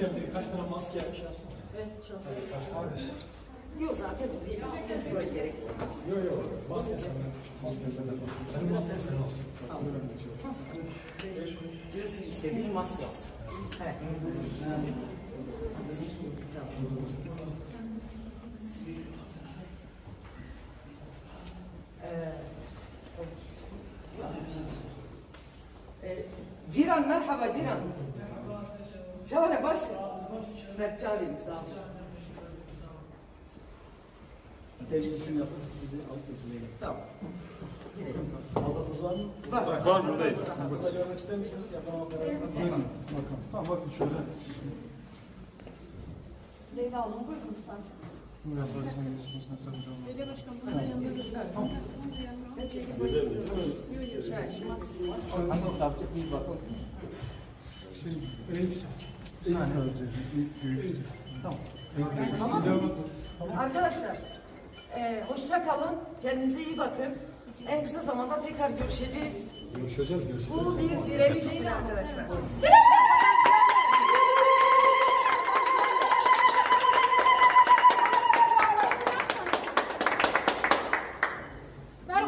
Yokken bir kaç tane maske yapmış yapsana. Evet, çok. Evet, kaç tane? Yok zaten buraya bittikten sonra gerek olmaz. Yok yok. Maske senden. Maske senden. Senin masken sen al. Tamam. Diyorsun istediğin maske olsun. Evet. Ee, Ciran merhaba Ciran. Çağla baş. Zerk çalayım sağ ol. Tecrübesini yapıp sizi alt yazıya Tamam. Gidelim. Aldatınız var mı? Var. Var, buradayız. Burada görmek ister misiniz? Yapamam kararı. Bakın. Bakın. Tamam bakın şöyle. Leyla Hanım buyurun lütfen. Biraz sonra sen geçmişsin. Sakınca olmaz. Leyla Başkanım bana yanında göstersin. Ben çekip bakıyorum. Yok yok. Şahin. Hangi savcı bir bakın. Öyle bir. Bir sadece. İlk görüşte. Tamam. Tamam. Arkadaşlar, e, hoşça kalın. Kendinize iyi bakın. En kısa zamanda tekrar görüşeceğiz. Görüşeceğiz, görüşeceğiz. Bu bir direniş değil arkadaşlar.